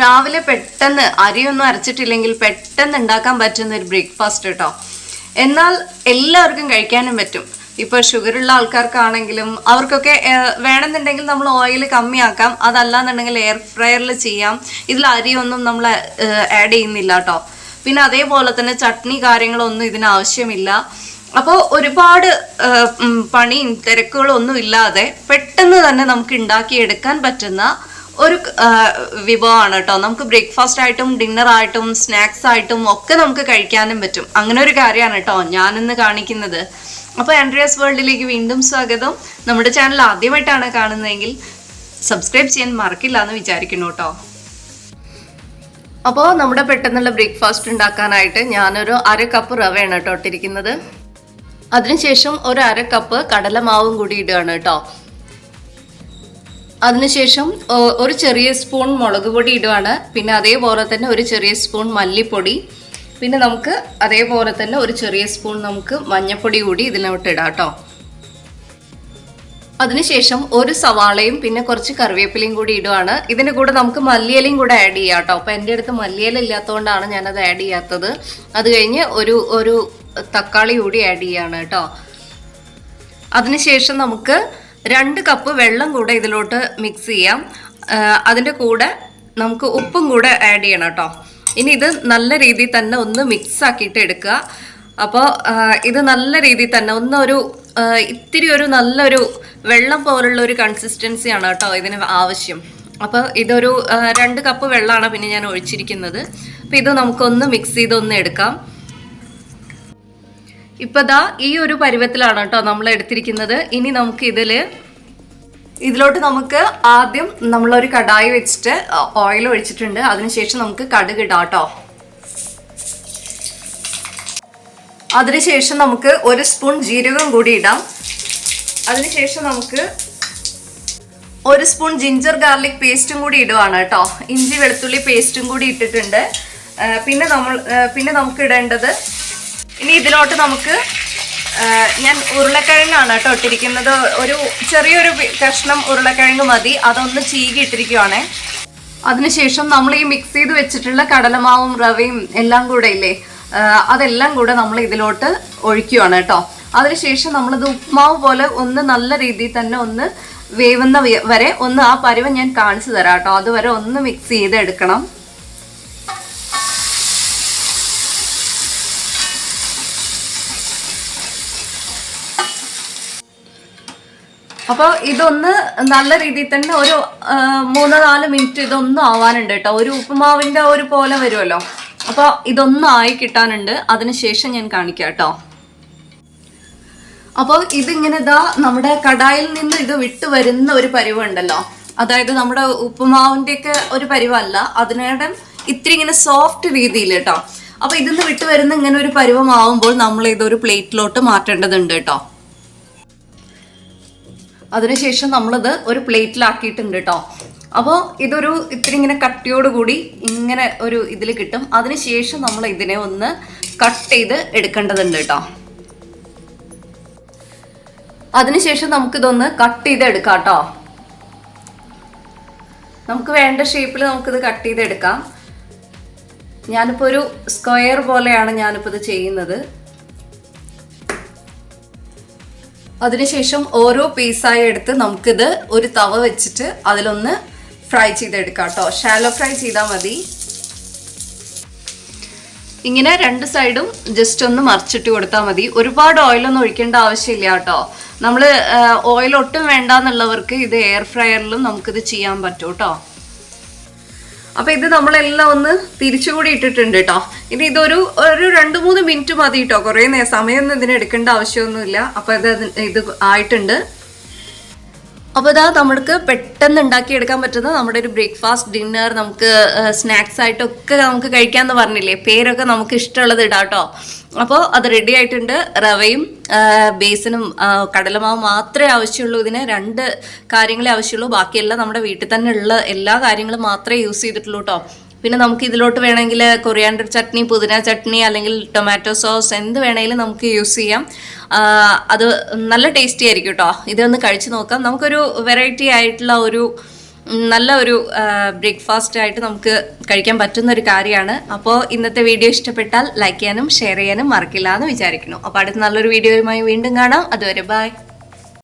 രാവിലെ പെട്ടെന്ന് അരിയൊന്നും അരച്ചിട്ടില്ലെങ്കിൽ പെട്ടെന്ന് ഉണ്ടാക്കാൻ പറ്റുന്ന ഒരു ബ്രേക്ക്ഫാസ്റ്റ് കേട്ടോ. എന്നാൽ എല്ലാവർക്കും കഴിക്കാനും പറ്റും. ഇപ്പോൾ ഷുഗറുള്ള ആൾക്കാർക്കാണെങ്കിലും അവർക്കൊക്കെ വേണമെന്നുണ്ടെങ്കിൽ നമ്മൾ ഓയിൽ കമ്മിയാക്കാം. അതല്ലാന്നുണ്ടെങ്കിൽ എയർ ഫ്രയറിൽ ചെയ്യാം. ഇതിൽ അരിയൊന്നും നമ്മൾ ആഡ് ചെയ്യുന്നില്ല കേട്ടോ. പിന്നെ അതേപോലെ തന്നെ ചട്നി കാര്യങ്ങളൊന്നും ഇതിന് ആവശ്യമില്ല. അപ്പോൾ ഒരുപാട് പണിയും തിരക്കുകളൊന്നും ഇല്ലാതെ പെട്ടെന്ന് തന്നെ നമുക്ക് ഉണ്ടാക്കിയെടുക്കാൻ പറ്റുന്ന ഒരു വിഭവമാണ് കേട്ടോ. നമുക്ക് ബ്രേക്ക്ഫാസ്റ്റ് ആയിട്ടും ഡിന്നർ ആയിട്ടും സ്നാക്സ് ആയിട്ടും ഒക്കെ നമുക്ക് കഴിക്കാനും പറ്റും. അങ്ങനെ ഒരു കാര്യമാണ് കേട്ടോ ഞാനിന്ന് കാണിക്കുന്നത്. അപ്പോൾ ആൻഡ്രിയാസ് വേൾഡിലേക്ക് വീണ്ടും സ്വാഗതം. നമ്മുടെ ചാനൽ ആദ്യമായിട്ടാണ് കാണുന്നതെങ്കിൽ സബ്സ്ക്രൈബ് ചെയ്യാൻ മറക്കില്ല എന്ന് വിചാരിക്കുന്നു കേട്ടോ. അപ്പോൾ നമ്മുടെ പെട്ടെന്നുള്ള ബ്രേക്ക്ഫാസ്റ്റ് ഉണ്ടാക്കാനായിട്ട് ഞാനൊരു അര കപ്പ് റവയാണ് കേട്ടോ ഇട്ടിരിക്കുന്നത്. അതിനുശേഷം ഒരു അര കപ്പ് കടലമാവും കൂടി ഇടുകയാണ് കേട്ടോ. അതിനുശേഷം ഒരു ചെറിയ സ്പൂൺ മുളക് പൊടി ഇടുവാണ്. പിന്നെ അതേപോലെ തന്നെ ഒരു ചെറിയ സ്പൂൺ മല്ലിപ്പൊടി. പിന്നെ നമുക്ക് അതേപോലെ തന്നെ ഒരു ചെറിയ സ്പൂൺ നമുക്ക് മഞ്ഞൾപ്പൊടി കൂടി ഇതിലോട്ട് ഇടാം കേട്ടോ. അതിനുശേഷം ഒരു സവാളയും പിന്നെ കുറച്ച് കറിവേപ്പിലയും കൂടി ഇടുവാണ്. ഇതിന്റെ കൂടെ നമുക്ക് മല്ലിയിലയും കൂടെ ആഡ് ചെയ്യാം കേട്ടോ. അപ്പോൾ എന്റെ അടുത്ത് മല്ലിയില ഇല്ലാത്തതുകൊണ്ടാണ് ഞാനത് ആഡ് ചെയ്യാത്തത്. അത് കഴിഞ്ഞ് ഒരു ഒരു തക്കാളി കൂടി ആഡ് ചെയ്യാണ് കേട്ടോ. അതിനുശേഷം നമുക്ക് രണ്ട് കപ്പ് വെള്ളം കൂടെ ഇതിലോട്ട് മിക്സ് ചെയ്യാം. അതിന്റെ കൂടെ നമുക്ക് ഉപ്പും കൂടെ ആഡ് ചെയ്യണം കേട്ടോ ഇനി ഇത് നല്ല രീതിയിൽ തന്നെ ഒന്ന് മിക്സ് ആക്കിയിട്ട് എടുക്കുക. അപ്പോൾ ഇത് നല്ല രീതിയിൽ തന്നെ ഒന്ന് ഒരു ഇത്തിരി ഒരു നല്ലൊരു വെള്ളം പോലുള്ള ഒരു കൺസിസ്റ്റൻസിയാണ് കേട്ടോ ഇതിന് ആവശ്യം. അപ്പോൾ ഇതൊരു രണ്ട് കപ്പ് വെള്ളമാണ് പിന്നെ ഞാൻ ഒഴിച്ചിരിക്കുന്നത്. അപ്പോൾ ഇത് നമുക്കൊന്ന് മിക്സ് ചെയ്തൊന്ന് എടുക്കാം. ഇപ്പൊ ദാ ഈ ഒരു പരുവത്തിലാണ് കേട്ടോ നമ്മൾ എടുത്തിരിക്കുന്നത്. ഇനി നമുക്ക് ഇതിൽ ഇതിലോട്ട് നമുക്ക് ആദ്യം നമ്മളൊരു കടായി വെച്ചിട്ട് ഓയിൽ ഒഴിച്ചിട്ടുണ്ട്. അതിനുശേഷം നമുക്ക് കടുക് ഇടാം കേട്ടോ. അതിനുശേഷം നമുക്ക് ഒരു സ്പൂൺ ജീരകം കൂടി ഇടാം. അതിനുശേഷം നമുക്ക് ഒരു സ്പൂൺ ജിഞ്ചർ ഗാർലിക് പേസ്റ്റും കൂടി ഇടുവാണ് കേട്ടോ. ഇഞ്ചി വെളുത്തുള്ളി പേസ്റ്റും കൂടി ഇട്ടിട്ടുണ്ട്. പിന്നെ നമ്മൾ പിന്നെ നമുക്ക് ഇടേണ്ടത് ഇനി ഇതിലോട്ട് നമുക്ക് ഞാൻ ഉരുളക്കിഴങ്ങാണ് കേട്ടോ ഇട്ടിരിക്കുന്നത്. ഒരു ചെറിയൊരു കഷ്ണം ഉരുളക്കിഴങ്ങ് മതി. അതൊന്ന് ചീകി ഇട്ടിരിക്കുവാണേ. അതിനുശേഷം നമ്മൾ ഈ മിക്സ് ചെയ്ത് വെച്ചിട്ടുള്ള കടലമാവും റവയും എല്ലാം കൂടെ ഇല്ലേ അതെല്ലാം കൂടെ നമ്മൾ ഇതിലോട്ട് ഒഴിക്കുവാണ് കേട്ടോ. അതിനുശേഷം നമ്മളിത് ഉപ്മാവ് പോലെ ഒന്ന് നല്ല രീതിയിൽ തന്നെ ഒന്ന് വേവുന്ന വരെ ഒന്ന് ആ പരുവം ഞാൻ കാണിച്ചു തരാം കേട്ടോ. അതുവരെ ഒന്ന് മിക്സ് ചെയ്ത് എടുക്കണം അപ്പോൾ ഇതൊന്ന് നല്ല രീതിയിൽ തന്നെ ഒരു മൂന്നോ നാല് മിനിറ്റ് ഇതൊന്നും ആവാനുണ്ട് കേട്ടോ. ഒരു ഉപ്പുമാവിന്റെ ഒരു പോലെ വരുമല്ലോ. അപ്പോൾ ഇതൊന്നും ആയി കിട്ടാനുണ്ട്. അതിനുശേഷം ഞാൻ കാണിക്കാം കേട്ടോ. അപ്പോൾ ഇതിങ്ങനെ ഇതാ നമ്മുടെ കടായിൽ നിന്ന് ഇത് വിട്ടു വരുന്ന ഒരു പരിവുണ്ടല്ലോ. അതായത് നമ്മുടെ ഉപ്പുമാവിന്റെയൊക്കെ ഒരു പരിവല്ല. അതിനേടം ഇത്തിരി ഇങ്ങനെ സോഫ്റ്റ് രീതിയിൽ കേട്ടോ. അപ്പോൾ ഇതിന്ന് വിട്ടു വരുന്ന ഇങ്ങനെ ഒരു പരിവമാവുമ്പോൾ നമ്മൾ ഇതൊരു പ്ലേറ്റിലോട്ട് മാറ്റേണ്ടതുണ്ട് കേട്ടോ. അതിനുശേഷം നമ്മളിത് ഒരു പ്ലേറ്റിലാക്കിയിട്ടുണ്ട് കേട്ടോ അപ്പോൾ ഇതൊരു ഇത്തിരി ഇങ്ങനെ കട്ടിയോട് കൂടി ഇങ്ങനെ ഒരു ഇതിൽ കിട്ടും. അതിനുശേഷം നമ്മൾ ഇതിനെ ഒന്ന് കട്ട് ചെയ്ത് എടുക്കേണ്ടതുണ്ട് കേട്ടോ അതിനുശേഷം നമുക്കിതൊന്ന് കട്ട് ചെയ്ത് എടുക്കാം കേട്ടോ നമുക്ക് വേണ്ട ഷേപ്പിൽ നമുക്കിത് കട്ട് ചെയ്ത് എടുക്കാം. ഞാനിപ്പോൾ ഒരു സ്ക്വയർ പോലെയാണ് ഞാനിപ്പോൾ ഇത് ചെയ്യുന്നത്. അതിനുശേഷം ഓരോ പീസായി എടുത്ത് നമുക്കിത് ഒരു തവ വെച്ചിട്ട് അതിലൊന്ന് ഫ്രൈ ചെയ്തെടുക്കാം കേട്ടോ ഷാലോ ഫ്രൈ ചെയ്താൽ മതി. ഇങ്ങനെ രണ്ട് സൈഡും ജസ്റ്റ് ഒന്ന് മറിച്ചിട്ട് കൊടുത്താൽ മതി. ഒരുപാട് ഓയിലൊന്നും ഒഴിക്കേണ്ട ആവശ്യമില്ല കേട്ടോ. നമ്മൾ ഓയിൽ ഒട്ടും വേണ്ടാന്നുള്ളവർക്ക് ഇത് എയർ ഫ്രയറിലും നമുക്കിത് ചെയ്യാൻ പറ്റും കേട്ടോ. അപ്പൊ ഇത് നമ്മളെല്ലാം ഒന്ന് തിരിച്ചുകൂടി ഇട്ടിട്ടുണ്ട് കേട്ടോ ഇനി ഇതൊരു ഒരു രണ്ട് മൂന്ന് മിനിറ്റ് മതി കേട്ടോ കുറേ സമയമൊന്നും ഇതിന് എടുക്കേണ്ട ആവശ്യമൊന്നുമില്ല. അപ്പൊ ഇത് ഇത് ആയിട്ടുണ്ട്. അപ്പോൾ ഇതാ നമ്മൾക്ക് പെട്ടെന്ന് ഉണ്ടാക്കിയെടുക്കാൻ പറ്റുന്ന നമ്മുടെ ഒരു ബ്രേക്ക്ഫാസ്റ്റ് ഡിന്നർ നമുക്ക് സ്നാക്സ് ആയിട്ടൊക്കെ നമുക്ക് കഴിക്കാമെന്ന് പറഞ്ഞില്ലേ? പേരൊക്കെ നമുക്ക് ഇഷ്ടമുള്ളത് ഇടാം കേട്ടോ അപ്പോൾ അത് റെഡി ആയിട്ടുണ്ട്. റവയും ബേസിനും കടലമാവും മാത്രമേ ആവശ്യമുള്ളൂ ഇതിന്. രണ്ട് കാര്യങ്ങളെ ആവശ്യമുള്ളൂ. ബാക്കിയെല്ലാം നമ്മുടെ വീട്ടിൽ തന്നെ ഉള്ള എല്ലാ കാര്യങ്ങളും മാത്രമേ യൂസ് ചെയ്തിട്ടുള്ളൂ കേട്ടോ പിന്നെ നമുക്ക് ഇതിലോട്ട് വേണമെങ്കിൽ കൊറിയാണ്ടർ ചട്നി പുതിന ചട്നി അല്ലെങ്കിൽ ടൊമാറ്റോ സോസ് എന്ത് വേണമെങ്കിലും നമുക്ക് യൂസ് ചെയ്യാം. അത് നല്ല ടേസ്റ്റി ആയിരിക്കും കേട്ടോ ഇതൊന്ന് കഴിച്ചു നോക്കാം. നമുക്കൊരു വെറൈറ്റി ആയിട്ടുള്ള ഒരു നല്ല ഒരു ബ്രേക്ക്ഫാസ്റ്റ് ആയിട്ട് നമുക്ക് കഴിക്കാൻ പറ്റുന്ന ഒരു കാര്യമാണ്. അപ്പോൾ ഇന്നത്തെ വീഡിയോ ഇഷ്ടപ്പെട്ടാൽ ലൈക്ക് ചെയ്യാനും ഷെയർ ചെയ്യാനും മറക്കില്ല എന്ന് വിചാരിക്കുന്നു. അപ്പോൾ അടുത്ത നല്ലൊരു വീഡിയോയുമായി വീണ്ടും കാണാം. അതുവരെ ബൈ